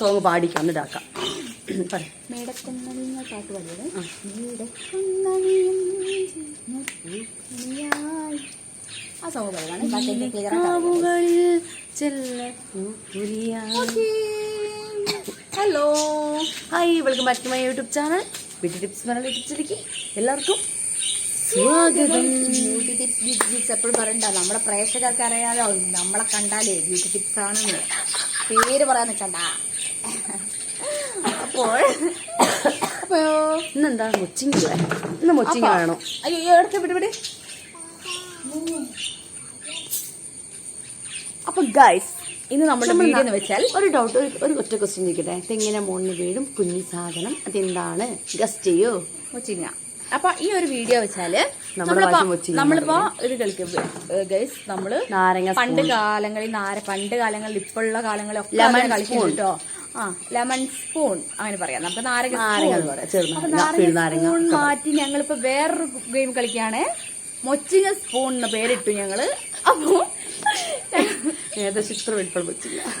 Song പാടിക്കാം. എന്നിട്ടാക്കാം പറ. മേടക്കുന്നണിഞ്ഞ പാട്ട് പാടിയത്? മേടക്കുന്നണിയും പൂക്കണിയായി. ആ സോങ് പാടുകയാണ് ബാക്കി എനിക്ക് clear ആയിട്ട് അറിയില്ല. കാവുകളിൽ ചെല്ലപ്പൂക്കുലിയായി. Hello hi welcome back to my YouTube channel beauty tips Malayalam tips ചാനലിലേക്ക് എല്ലാവർക്കും സ്വാഗതം. ബ്യൂട്ടി ടിപ്സ് ബ്യൂട്ടി ടിപ്സ് എപ്പോഴും പറയണ്ട. നമ്മുടെ പ്രേക്ഷകർക്ക് അറിയാലോ നമ്മളെ കണ്ടാലേ ബ്യൂട്ടി ടിപ്സ് ആണെന്ന്. പേര് പറയാൻ നിൽക്കണ്ട അപ്പോൾ അപ്പോ ഇന്നെന്താ മൊച്ചിങ് ഇന്ന് മൊച്ചിങ് വേണോ. അയ്യോ എടുത്ത് വിട് വിട്. അപ്പൊ ഗൈസ് ഇന്ന് നമ്മുടെ വീഡിയോ എന്ന് വെച്ചാൽ ഒരു ഡൗട്ട് ഒരു ഒരു ഒറ്റ ക്വസ്റ്റ്യൻ ചോദിക്കട്ടെ? തെങ്ങിനെ മുകളിൽ വീഴും കുഞ്ഞു സാധനം. അതെന്താണ്? ഗസ്റ്റ് ചെയ്യോ. മൊച്ചിങ്ങ. അപ്പൊ ഈ ഒരു വീഡിയോ വെച്ചാൽ നമ്മളിപ്പോ ഇത് കളിക്കും ഗൈസ് നമ്മൾ നാരങ്ങ പണ്ട് കാലങ്ങളിൽ നാര പണ്ട് കാലങ്ങളിൽ ഇപ്പോഴുള്ള കാലങ്ങളിൽ ഒക്കെ കളിക്കും കേട്ടോ. ലെമൺ സ്പൂൺ അങ്ങനെ പറയാം. നമുക്ക് നാരങ്ങ നാരങ്ങ സ്പൂൺ മാറ്റി ഞങ്ങളിപ്പോ വേറൊരു ഗെയിം കളിക്കുകയാണ്. മൊച്ചിങ്ങ സ്പൂൺ എന്ന് പേരിട്ടു ഞങ്ങൾ. അപ്പൊ ഏകദേശം ഇത്ര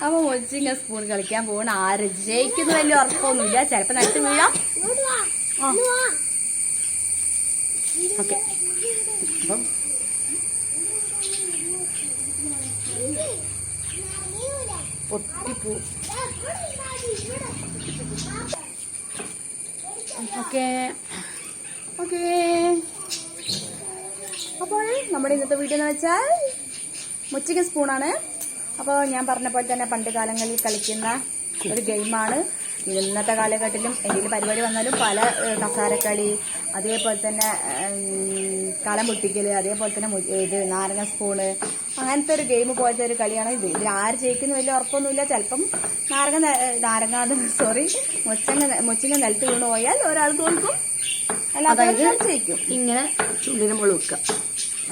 അപ്പൊ മൊച്ചിങ്ങ സ്പൂൺ കളിക്കാൻ പോകണ ആര് ജയിക്കുന്ന വലിയ ഉറപ്പൊന്നുമില്ല. ചിലപ്പോ നട്ടു വീഴാം. ഓക്കെ. അപ്പം പൊട്ടിപ്പോ ഓക്കെ. ഓക്കെ. അപ്പോൾ നമ്മുടെ ഇന്നത്തെ വീഡിയോ എന്ന് വെച്ചാൽ മുച്ചിക്ക സ്പൂണാണ് അപ്പോൾ ഞാൻ പറഞ്ഞ പോലെ തന്നെ പണ്ട് കാലങ്ങളിൽ കളിക്കുന്ന ഒരു ഗെയിമാണ് ഇന്നത്തെ കാലഘട്ടത്തിലും എന്തെങ്കിലും പരിപാടി വന്നാലും പല കസാരക്കളി അതേപോലെ തന്നെ കളം കലം പൊട്ടിക്കൽ അതേപോലെ തന്നെ ഇത് നാരങ്ങ സ്പൂണ് അങ്ങനത്തെ ഒരു ഗെയിം പോലത്തെ ഒരു കളിയാണ് ഇത്. ഇതിൽ ആര് ജയിക്കുന്ന വലിയ ഉറപ്പൊന്നുമില്ല. ചിലപ്പം നാരങ്ങ നാരങ്ങ സോറി മുച്ചങ്ങ മുച്ചിങ്ങ നിലത്ത് വീണ് പോയാൽ ഒരാൾ തോൽക്കും. ഒരാൾ ജയിക്കും. ഇങ്ങനെ ചുള്ളിനെ മുകളിൽ വെക്കുക.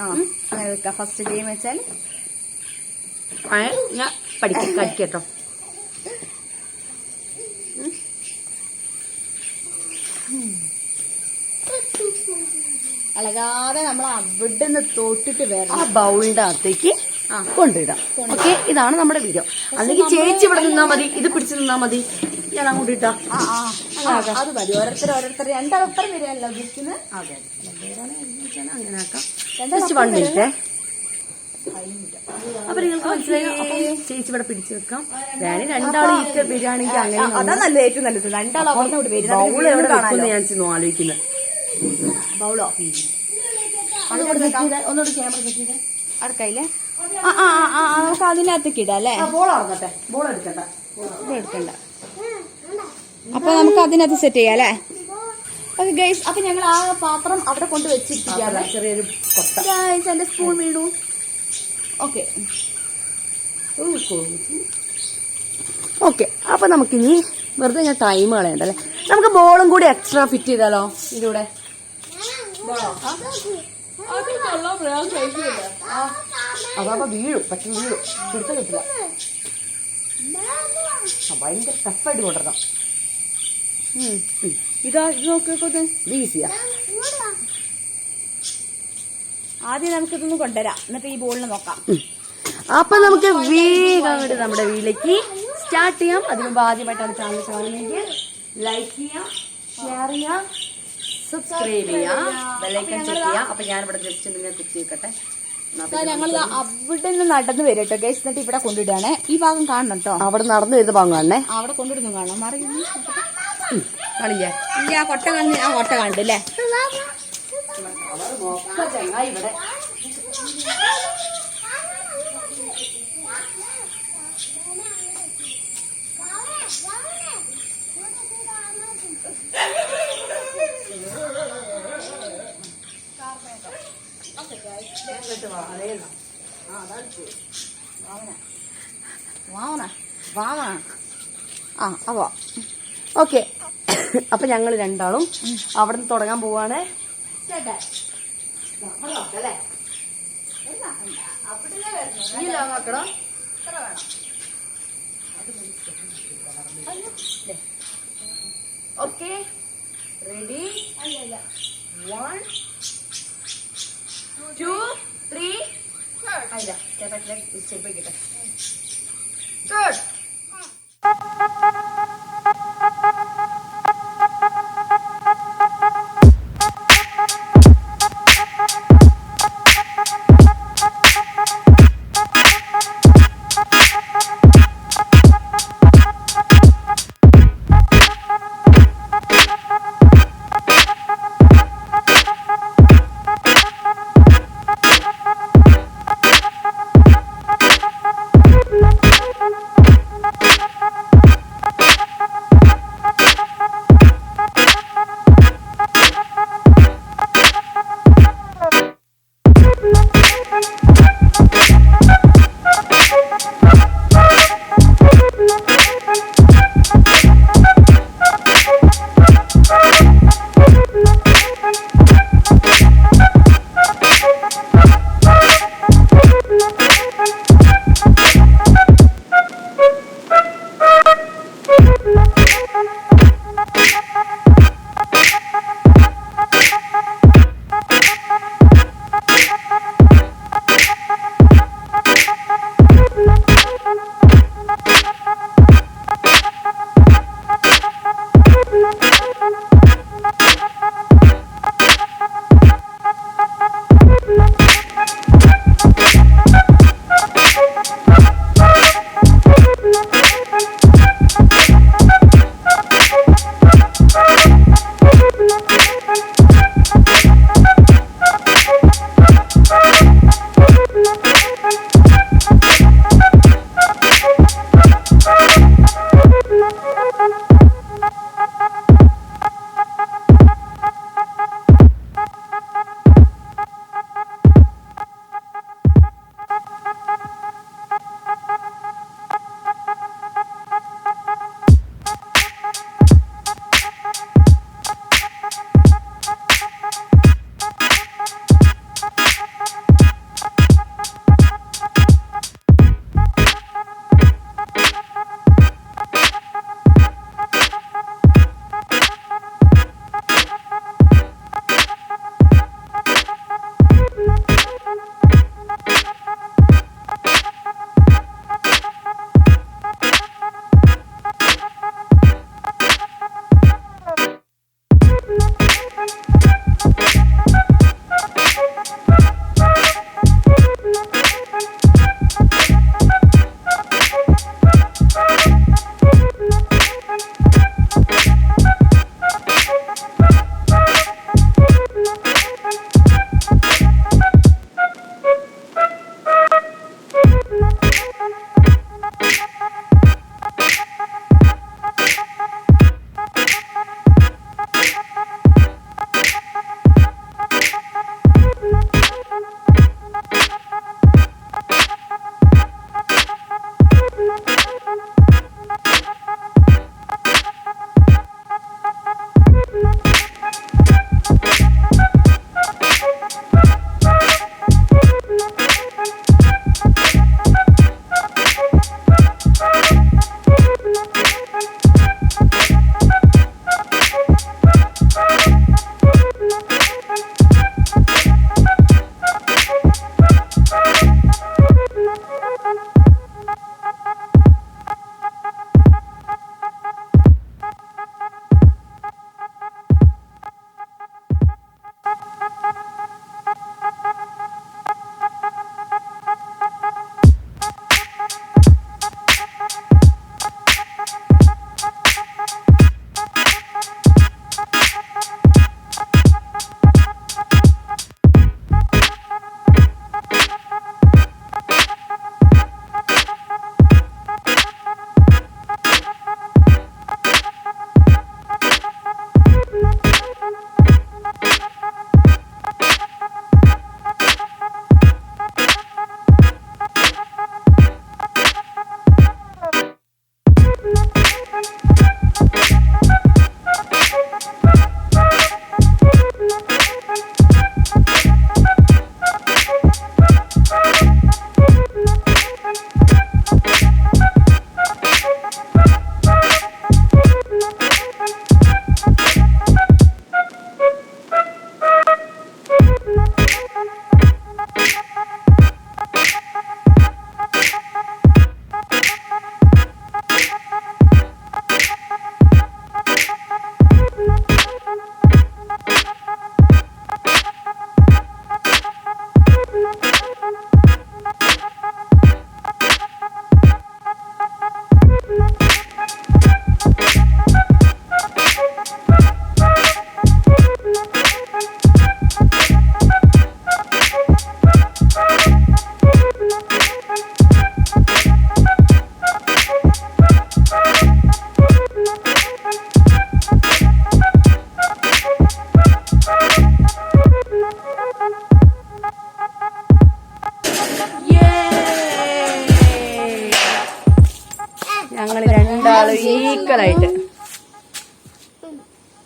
ആ അങ്ങനെ വെക്കാം ഫസ്റ്റ് ഗെയിം വെച്ചാൽ ഞാൻ പഠിക്കാം കളിക്കട്ടോ അളകാതെ നമ്മൾ അവിടുന്ന് തൊട്ടിട്ട് ആ വരണം. ബൗളിന്റെ അകത്തേക്ക് ആ. കൊണ്ടിടാം. ഓക്കെ? ഇതാണ് നമ്മുടെ വീഡിയോ അല്ലെങ്കിൽ ചേച്ചി ഇവിടെ നിന്നാ മതി ഇത് പിടിച്ച് നിന്നാ മതി. ഞാൻ അങ്ങോട്ട് ഇട്ടാ ആ ആ. ആ, അത് മതി. ഓരോരുത്തർ ഓരോരുത്തർ രണ്ടാളൊപ്പം വരികയല്ലോ ഉദ്ദേശിക്കുന്നത് അതെ. അങ്ങനെ ആക്കാം. ജസ്റ്റ് വൺ മിനിറ്റ് അപ്പൊ നിങ്ങൾക്ക് മനസ്സിലായി ചേച്ചി ഇവിടെ പിടിച്ചു വെക്കാം. വേണേ രണ്ടാൾ ഈറ്റ വരികയാണെങ്കിൽ അങ്ങനെ അതാ നല്ല ഏറ്റവും നല്ലത്. രണ്ടാൾ അവിടെ ഞാൻ ആലോചിക്കുന്നത് ബൗളോ? ഒന്നുകൂടെ ക്യാമറ സെറ്റ് ചെയ്തേ അടുക്കയില്ലേ ആ ആ ആ, നമുക്ക് അതിനകത്തേക്ക് ഇടാം അല്ലേ? ബോൾ ഇറങ്ങട്ടെ ബോൾ എടുക്കട്ടെ ഇത് എടുക്കണ്ട. അപ്പൊ നമുക്ക് അതിനകത്ത് സെറ്റ് ചെയ്യാല്ലേ ഓക്കെ ഗൈസ് അപ്പൊ ഞങ്ങൾ ആ പാത്രം അവിടെ കൊണ്ട് വെച്ചിരിക്കുകയാണ്. ചെറിയൊരു കൊട്ട. ഗൈസ് എന്റെ സ്പൂൺ വീണു. ഓക്കെ ഓക്കെ അപ്പൊ നമുക്കിനി വെറുതെ ഞാൻ ടൈം കളയണ്ടല്ലേ നമുക്ക് ബോളും കൂടി എക്സ്ട്രാ ഫിറ്റ് ചെയ്താലോ? ഇതിലൂടെ. അതാവുമ്പോ വീഴും പറ്റി വീഴും. പിടുത്ത കിട്ടില്ല. ഭയങ്കര ടഫായിട്ട് കൊണ്ടുവരണം. ഇതാ ഇത് നോക്കിക്കോ ഇത്. ഇത് ഈസിയാ ആദ്യം നമുക്ക് ഇതൊന്ന് കൊണ്ടുവരാം. എന്നിട്ട് ഈ ബോളിന് നോക്കാം. അപ്പൊ നമുക്ക് വേഗം അങ്ങോട്ട് നമ്മുടെ വീട്ടിലേക്ക് സ്റ്റാർട്ട് ചെയ്യാം. അതിനുമ്പോ ആദ്യമായിട്ടാണ് ചാനൽ കാണുന്നതെങ്കിൽ ലൈക്ക് ചെയ്യാം ഷെയർ ചെയ്യാം. സബ്സ്ക്രൈബ് ചെയ്യാം. ബെല്ലൈക്കൺ ചെക്ക് ചെയ്യാം. അപ്പൊ ഞാൻ ഇവിടെ ജസ്റ്റ് നിങ്ങൾ കുത്തി വെക്കട്ടെ പിന്നെ ഞങ്ങൾ അവിടെ നിന്ന് നടന്നു വരും കേട്ടോ ഗൈസ് എന്നിട്ട് ഇവിടെ കൊണ്ടിടുകയാണ്. ഈ ഭാഗം കാണണം കേട്ടോ. അവിടെ നടന്നു വരുന്ന ഭാഗം കാണണേ അവിടെ കൊണ്ടിടുന്നു കാണാം. മറിയുന്നു കളിയേ ഈ ആ കൊട്ട കാണുന്ന ആ കൊട്ട കണ്ടല്ലേ? ഇവിടെ ആ അവ ഓക്കെ അപ്പൊ ഞങ്ങൾ രണ്ടാളും അവിടെ നിന്ന് തുടങ്ങാൻ പോവാണ് okay ready one two three Hayda, tepekler içeri girer. Dur.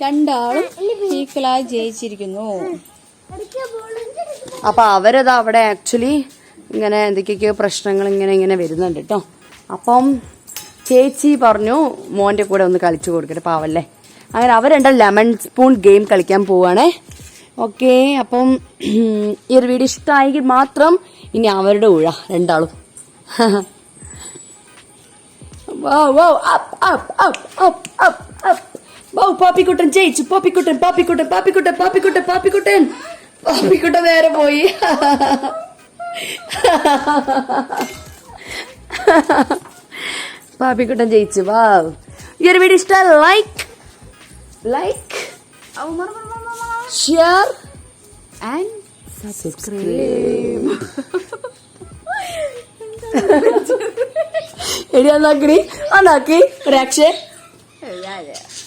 രണ്ടാളും ഈക്വലായി ജയിച്ചിരിക്കുന്നു. അപ്പൊ അവരത് അവിടെ ആക്ച്വലി ഇങ്ങനെ എന്തൊക്കെയൊക്കെയോ പ്രശ്നങ്ങൾ ഇങ്ങനെ ഇങ്ങനെ വരുന്നുണ്ട് കേട്ടോ അപ്പം ചേച്ചി പറഞ്ഞു മോന്റെ കൂടെ ഒന്ന് കളിച്ചു കൊടുക്കട്ടെ പാവല്ലേ. അങ്ങനെ അവർ രണ്ടും ലെമൺ സ്പൂൺ ഗെയിം കളിക്കാൻ പോവാണേ. ഓക്കെ അപ്പം ഈ ഒരു വീഡിയോ ഇഷ്ടമായെങ്കിൽ മാത്രം ഇനി അവരുടെ ഊഴ രണ്ടാളും. Wow, wow, up, up, up, up, up, Wow, പാപ്പിക്കുട്ടൻ ജയിച്ചു. പാപ്പിക്കുട്ടൻ പാപ്പിക്കുട്ടൻ പാപ്പിക്കുട്ടൻ പാപ്പിക്കുട്ടൻ പാപ്പിക്കുട്ടൻ. പാപ്പിക്കുട്ടൻ നേരെ പോയി. പാപ്പിക്കുട്ടൻ ജയിച്ചു. വാ ഈ ഒരു വീഡിയോ ഇഷ്ടം like like share and subscribe എടി അന്നാക്കി അന്നാക്കി ഒരാക്ഷേ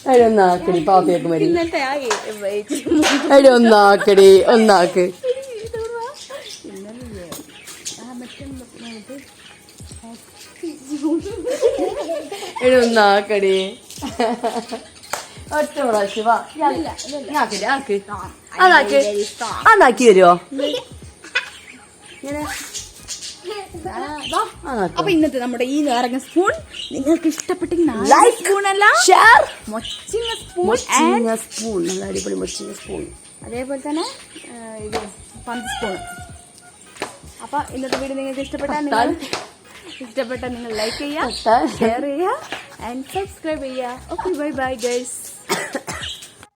എടി ഒന്നാക്കടി പാപ്പിയൊക്കെ മരി എടി ഒന്നാക്കടി ഒന്നാക്ക് എടി ഒന്നാക്കടി ഒറ്റ പ്രാവശ്യം വാ ആക്കി ആക്ക് അതാക്കി അതാക്കി തരുമോ ഇങ്ങനെ അപ്പൊ ഇന്നത്തെ നമ്മുടെ ഈ നാരങ്ങ സ്പൂൺ നിങ്ങൾക്ക് ഇഷ്ടപ്പെട്ടെങ്കിൽ നാരങ്ങ സ്പൂൺ അല്ല ഷെയർ മൊച്ചിങ്ങ സ്പൂൺ സ്പൂൺ നല്ല അടിപൊളി മൊച്ചിങ്ങ സ്പൂൺ. അതേപോലെ തന്നെ ഇത് പന്ത് സ്പൂൺ. അപ്പൊ ഇന്നത്തെ വീഡിയോ നിങ്ങൾക്ക് ഇഷ്ടപ്പെട്ടാൽ നിങ്ങൾ ഇഷ്ടപ്പെട്ടാൽ നിങ്ങൾ ലൈക്ക് ചെയ്യുക ഷെയർ ചെയ്യുക ആൻഡ് സബ്സ്ക്രൈബ് ചെയ്യുക. Okay bye bye guys